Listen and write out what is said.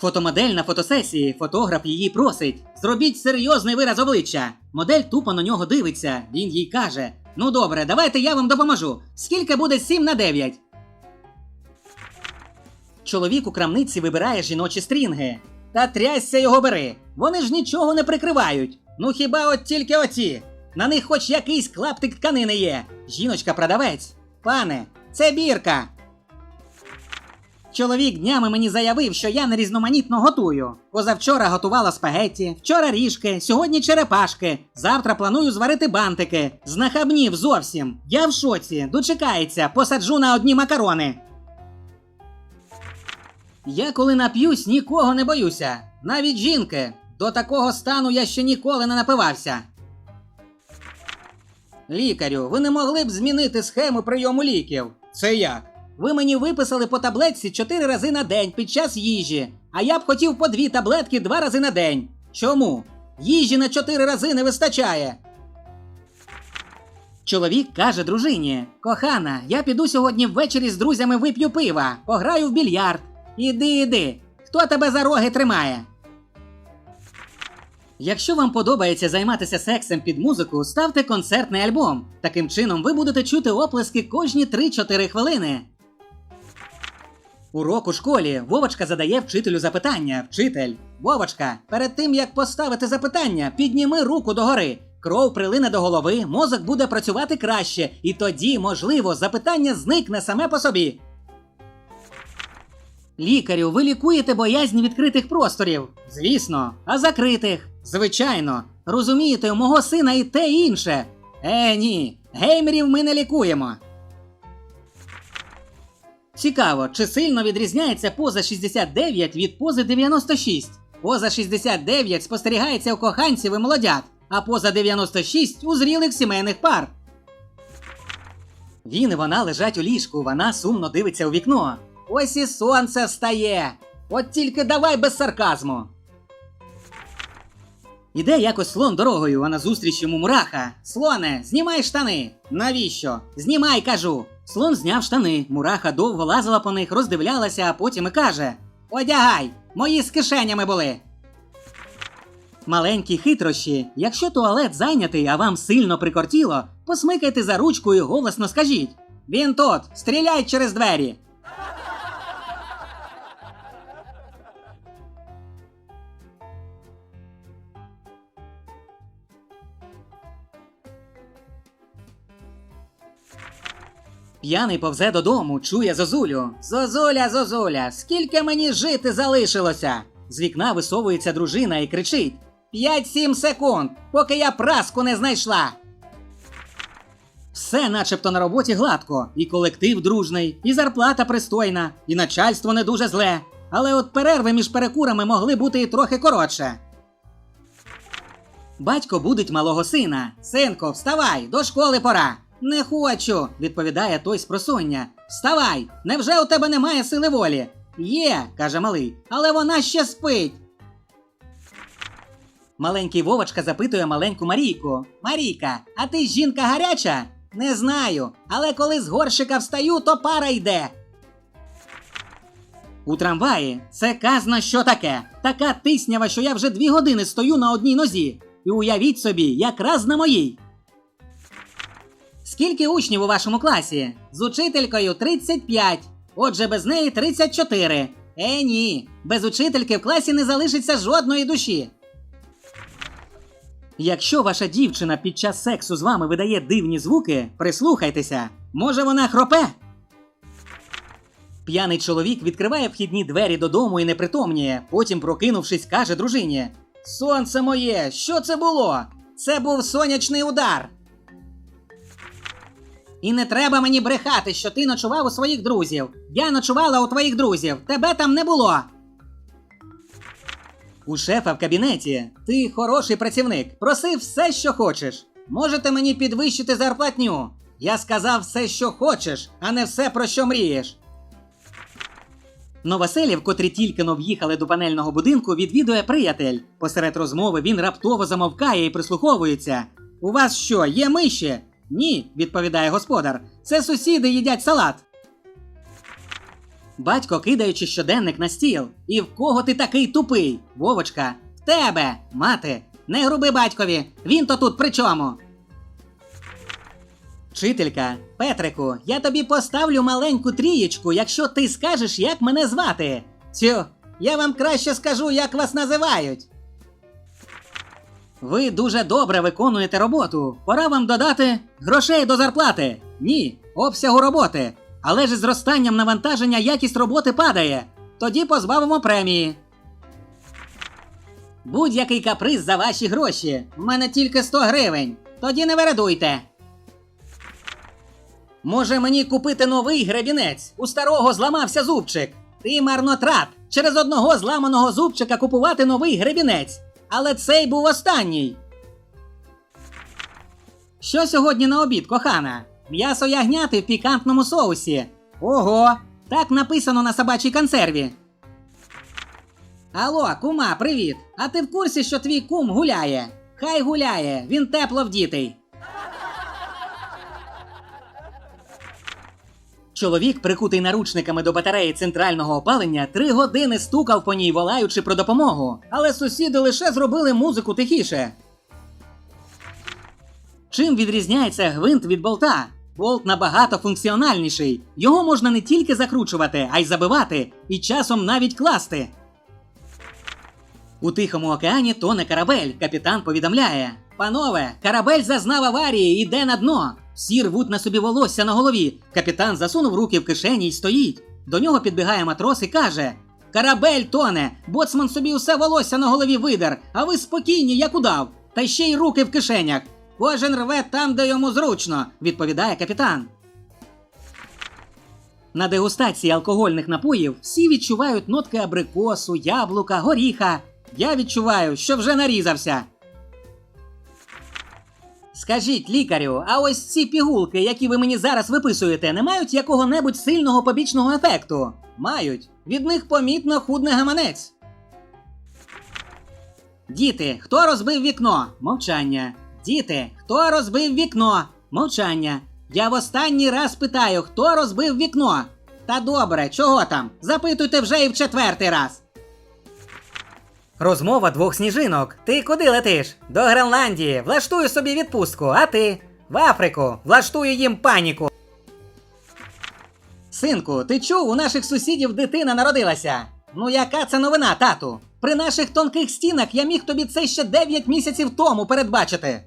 Фотомодель на фотосесії, фотограф її просить. Зробіть серйозний вираз обличчя. Модель тупо на нього дивиться. Він їй каже: Ну добре, давайте я вам допоможу. Скільки буде 7 на 9? Чоловік у крамниці вибирає жіночі стрінги. Та трясся його бери. Вони ж нічого не прикривають. Ну хіба от тільки оці. На них хоч якийсь клаптик тканини є. Жіночка продавець. Пане, це бірка. Чоловік днями мені заявив, що я нерізноманітно готую. Позавчора готувала спагетті, вчора ріжки, сьогодні черепашки. Завтра планую зварити бантики. Знахабнів зовсім. Я в шоці, дочекається, посаджу на одні макарони. Я коли нап'юсь, нікого не боюся. Навіть жінки. До такого стану я ще ніколи не напивався. Лікарю, ви не могли б змінити схему прийому ліків. Це як? Ви мені виписали по таблетці 4 рази на день під час їжі, а я б хотів по дві таблетки 2 рази на день. Чому? Їжі на 4 рази не вистачає. Чоловік каже дружині: Кохана, я піду сьогодні ввечері з друзями вип'ю пива, пограю в більярд. Іди, іди. Хто тебе за роги тримає? Якщо вам подобається займатися сексом під музику, ставте концертний альбом. Таким чином ви будете чути оплески кожні 3-4 хвилини. Урок у школі Вовочка задає вчителю запитання. Вчитель, Вовочка, перед тим як поставити запитання, підніми руку догори. Кров прилине до голови, мозок буде працювати краще, і тоді, можливо, запитання зникне саме по собі. Лікарю, ви лікуєте боязнь відкритих просторів? Звісно, а закритих? Звичайно. Розумієте, у мого сина і те і інше. Е, ні, геймерів ми не лікуємо. Цікаво, чи сильно відрізняється поза 69 від пози 96? Поза 69 спостерігається у коханців і молодят, а поза 96 у зрілих сімейних пар. Він і вона лежать у ліжку, вона сумно дивиться у вікно. Ось і сонце встає. От тільки давай без сарказму. Іде якось слон дорогою, а назустріч йому мураха. Слоне, знімай штани. Навіщо? Знімай, кажу. Слон зняв штани. Мураха довго лазила по них, роздивлялася, а потім і каже: Одягай! Мої з кишенями були. Маленькі хитрощі. Якщо туалет зайнятий, а вам сильно прикортіло, посмикайте за ручку і голосно скажіть: Він тут, стріляй через двері. П'яний повзе додому, чує Зозулю. Зозуля, Зозуля, скільки мені жити залишилося? З вікна висовується дружина і кричить: П'ять-сім секунд, поки я праску не знайшла. Все начебто на роботі гладко, і колектив дружний, і зарплата пристойна, і начальство не дуже зле. Але от перерви між перекурами могли бути і трохи коротше. Батько будить малого сина. Синко, вставай, до школи пора. Не хочу, відповідає той з просоння. Вставай! Невже у тебе немає сили волі? Є, каже малий, але вона ще спить. Маленький Вовочка запитує маленьку Марійку. Марійка, а ти жінка гаряча? Не знаю, але коли з горщика встаю, то пара йде. У трамваї це казна що таке. Така тиснява, що я вже дві години стою на одній нозі. І уявіть собі, якраз на моїй. Скільки учнів у вашому класі? З учителькою 35. Отже, без неї 34. Е, ні. Без учительки в класі не залишиться жодної душі. Якщо ваша дівчина під час сексу з вами видає дивні звуки, прислухайтеся. Може вона хропе? П'яний чоловік відкриває вхідні двері додому і непритомніє. Потім, прокинувшись, каже дружині: Сонце моє, що це було? Це був сонячний удар. І не треба мені брехати, що ти ночував у своїх друзів. Я ночувала у твоїх друзів. Тебе там не було. У шефа в кабінеті. Ти хороший працівник. Проси все, що хочеш. Можете мені підвищити зарплатню. Я сказав все, що хочеш, а не все, про що мрієш. Новоселів, котрі тільки но в'їхали до панельного будинку, відвідує приятель. Посеред розмови він раптово замовкає і прислуховується. У вас що, є миші? Ні, відповідає господар. Це сусіди їдять салат. Батько, кидаючи щоденник на стіл. І в кого ти такий тупий? Вовочка, в тебе, мати. Не груби батькові, він то тут при чому? Вчителька, Петрику, я тобі поставлю маленьку трієчку, якщо ти скажеш, як мене звати. Цю, я вам краще скажу, як вас називають. Ви дуже добре виконуєте роботу. Пора вам додати грошей до зарплати. Ні, обсягу роботи. Але ж з зростанням навантаження якість роботи падає. Тоді позбавимо премії. Будь-який каприз за ваші гроші. В мене тільки 100 гривень. Тоді не вередуйте. Може мені купити новий гребінець? У старого зламався зубчик. Ти марнотрат. Через одного зламаного зубчика купувати новий гребінець. Але цей був останній. Що сьогодні на обід, кохана? М'ясо ягняти в пікантному соусі. Ого! Так написано на собачій консерві. Алло, кума, привіт! А ти в курсі, що твій кум гуляє? Хай гуляє, він тепло вдітий. Чоловік, прикутий наручниками до батареї центрального опалення, три години стукав по ній, волаючи про допомогу. Але сусіди лише зробили музику тихіше. Чим відрізняється гвинт від болта? Болт набагато функціональніший. Його можна не тільки закручувати, а й забивати, і часом навіть класти. У Тихому океані тоне корабель. Капітан повідомляє: Панове, корабель зазнав аварії, іде на дно. Всі рвуть на собі волосся на голові. Капітан засунув руки в кишені й стоїть. До нього підбігає матрос і каже: Корабель тоне, боцман собі усе волосся на голові видер, а ви спокійні, як удав, та ще й руки в кишенях. Кожен рве там, де йому зручно, відповідає капітан. На дегустації алкогольних напоїв всі відчувають нотки абрикосу, яблука, горіха. Я відчуваю, що вже нарізався. Скажіть, лікарю, а ось ці пігулки, які ви мені зараз виписуєте, не мають якого-небудь сильного побічного ефекту? Мають. Від них помітно худне гаманець. Діти, хто розбив вікно? Мовчання. Діти, хто розбив вікно? Мовчання. Я в останній раз питаю, хто розбив вікно? Та добре, чого там? Запитуйте вже і в четвертий раз. Розмова двох сніжинок. Ти куди летиш? До Гренландії. Влаштую собі відпустку, а ти? В Африку. Влаштую їм паніку. Синку, ти чув, у наших сусідів дитина народилася. Ну яка це новина, тату? При наших тонких стінах я міг тобі це ще 9 місяців тому передбачити.